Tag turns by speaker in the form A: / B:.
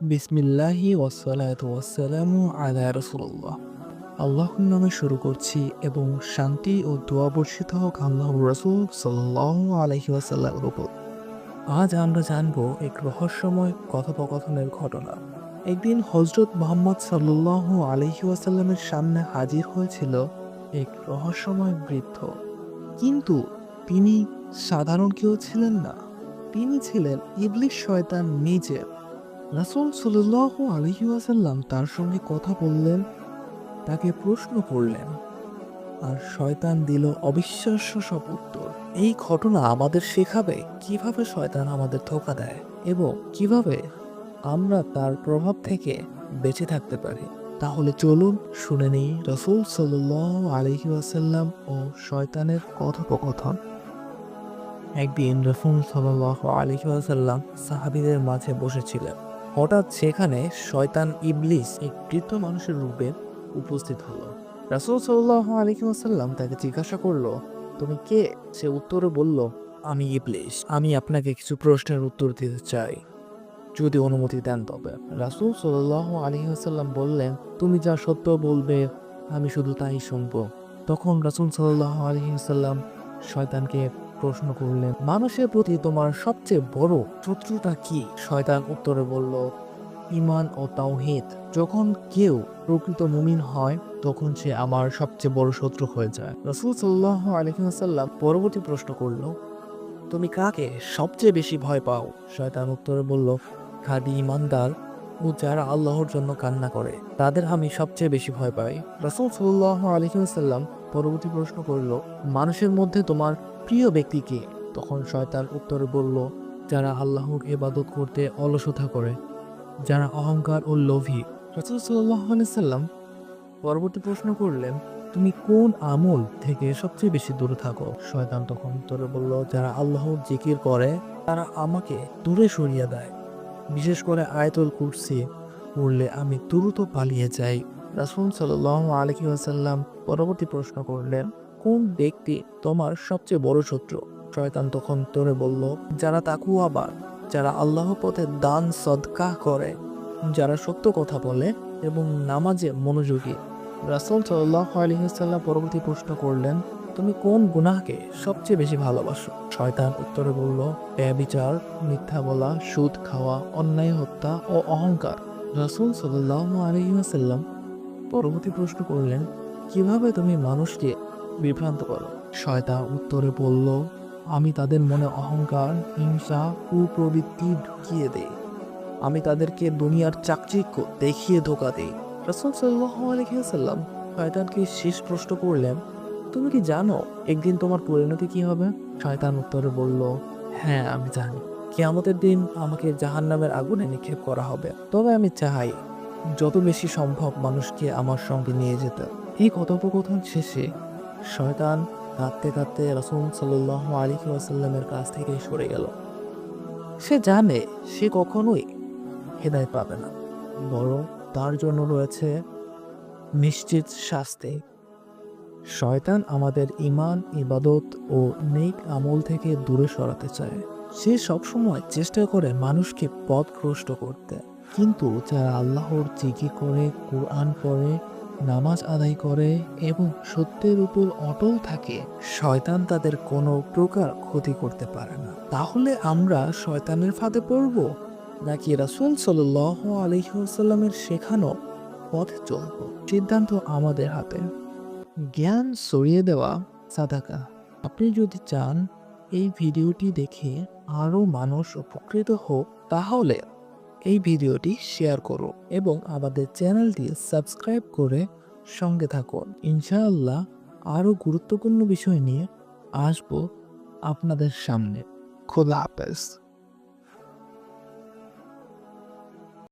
A: বিসমিল্লাহি ওয়াসালামু আলা রাসূলুল্লাহ। আল্লাহর নামে শুরু করছি এবং শান্তি ও দোয়া বর্ষিত হোক আল্লাহ রসুল সাল্লাল্লাহু আলাইহি ওয়াসাল্লামের উপর। আজ আমরা জানব এক রহস্যময় কথোপকথনের ঘটনা। একদিন হজরত মোহাম্মদ সাল্লাল্লাহু আলাইহি ওয়াসাল্লামের সামনে হাজির হয়েছিল এক রহস্যময় বৃদ্ধ। কিন্তু তিনি সাধারণ কেউ ছিলেন না। তিনি ছিলেন ইবলিশ শয়তান নিজে রাসূল সাল্লাল্লাহু আলাইহি ওয়াসাল্লাম তার সঙ্গে কথা বললেন, তাকে প্রশ্ন করলেন, আর শয়তান দিল অবিশ্বাস্য সব উত্তর। এই ঘটনা আমাদের শেখাবে কীভাবে শয়তান আমাদের ধোকা দেয় এবং কীভাবে আমরা তার প্রভাব থেকে বেঁচে থাকতে পারি। তাহলে চলুন শুনে নিই রসুল সাল্লাল্লাহু আলাইহি ওয়াসাল্লাম ও শয়তানের কথোপকথন। একদিন রসুল সাল্লাল্লাহু আলাইহি ওয়াসাল্লাম সাহাবিদের মাঝে বসেছিলেন। হঠাৎ সেখানে শয়তান ইবলিস এক বৃদ্ধ মানুষের রূপে উপস্থিত হলো। রাসূল আলাইহি ওয়াসাল্লাম তাকে জিজ্ঞাসা করল, তুমি কে? সে উত্তরে বলল, আমি ইবলিস। আমি আপনাকে কিছু প্রশ্নের উত্তর দিতে চাই। যদি অনুমতি দেন তবে। রাসূল সাল্লাল্লাহু আলাইহি ওয়াসাল্লাম বললেন, তুমি যা সত্য বলবে, আমি শুধু তাই শুনব। তখন রাসূল আলাইহি ওয়াসাল্লাম শয়তানকে প্রশ্ন করলেন, মানুষের প্রতি তোমার সবচেয়ে বড় শত্রুতা কি? শয়তান উত্তরে বলল ইমান ও তাওহিদ। যখন কেউ প্রকৃত মুমিন হয়, তখন সে আমার সবচেয়ে বড় শত্রু হয়ে যায়। রসুল সাল্লাহ আলহিহাসাল্লাম পরবর্তী প্রশ্ন করল, তুমি কাকে সবচেয়ে বেশি ভয় পাও? শয়তান উত্তরে বলল, খাদি ইমানদার ও যারা আল্লাহর জন্য কান্না করে, তাদের আমি সবচেয়ে বেশি ভয় পাই। রসুল সাল্লাহ আলহিহাসাল্লাম পরবর্তী প্রশ্ন করল, মানুষের মধ্যে তোমার প্রিয় ব্যক্তি কে? তখন শয়তান উত্তরে বলল, যারা আল্লাহর ইবাদত করতে অলসতা করে, যারা অহংকার ও লোভী। রসুল সাল্লাম পরবর্তী প্রশ্ন করলেন, তুমি কোন আমল থেকে সবচেয়ে বেশি দূরে থাকো? শয়তান তখন উত্তরে বলল, যারা আল্লাহর জিকির করে, তারা আমাকে দূরে সরিয়ে দেয়। বিশেষ করে আয়তল কুরসি পড়লে আমি দ্রুত পালিয়ে যাই। রাসুল সাল্লাহ আলহি আসাল্লাম পরবর্তী প্রশ্ন করলেন, কোন ব্যক্তি তোমার সবচেয়ে বড় শত্রু? শয়তান তখন তোরে বলল, যারা তাকু আবার যারা আল্লাহ পথে দান সদকা করে, যারা সত্য কথা বলে এবং নামাজে মনোযোগী। রাসুল সাল্লাহ আলহিহাল্লাম পরবর্তী প্রশ্ন করলেন, তুমি কোন গুনাহকে সবচেয়ে বেশি ভালোবাসো? শয়তান উত্তরে বলল ব্যবিচার মিথ্যা বলা, সুদ খাওয়া, অন্যায় হত্যা ও অহংকার। রাসুল সাল্লাহ আলহিহাল্লাম পরবর্তী প্রশ্ন করলেন, কীভাবে তুমি মানুষকে বিভ্রান্ত করো? শয়তান উত্তরে বলল, আমি তাদের মনে অহংকার, হিংসা, কুপ্রবৃত্তি ঢুকিয়ে দেই। আমি তাদেরকে দুনিয়ার চাকচিক্য দেখিয়ে ধোকা দেই। রসুল সাল্লাহ শয়তানকে শেষ প্রশ্ন করলেন, তুমি কি জানো একদিন তোমার পরিণতি কি হবে? শয়তান উত্তরে বলল হ্যাঁ আমি জানি। কেয়ামতের দিন আমাকে জাহান নামের আগুনে নিক্ষেপ করা হবে। তবে আমি চাই যত বেশি সম্ভব মানুষকে আমার সঙ্গে নিয়ে যেতে। এই কথোপকথন শেষে শয়তান কাঁদতে কাঁদতে রসুল সাল্লাহ আলী ওয়াসাল্লামের কাছ থেকে সরে গেল। সে জানে সে কখনোই হেদায় পাবে না, বরং তার জন্য রয়েছে নিশ্চিত শাস্তি। শয়তান আমাদের ইমান ইবাদত ও নেক আমল থেকে দূরে সরাতে চায়। সে সবসময় চেষ্টা করে মানুষকে পথভ্রষ্ট করতে। কিন্তু যারা আল্লাহর জিকি করে, কোরআন পড়ে, নামাজ আদায় করে এবং সত্যের উপর অটল থাকে, শয়তান তাদের কোনো প্রকার ক্ষতি করতে পারে না। তাহলে আমরা শয়তানের ফাঁদে পড়ব? নাকি রাসুল সাল আলহিহাস্লামের শেখানো পথে চলব? সিদ্ধান্ত আমাদের হাতে। জ্ঞান সরিয়ে দেওয়া, সাদাকা। আপনি যদি চান এই ভিডিওটি দেখে আরও মানুষ উপকৃত হোক, তাহলে এই ভিডিওটি শেয়ার করুন এবং আমাদের চ্যানেলটি সাবস্ক্রাইব করে সঙ্গে থাকুন। ইনশাআল্লাহ আরও গুরুত্বপূর্ণ বিষয় নিয়ে আসব আপনাদের সামনে। খোলা হাফেজ।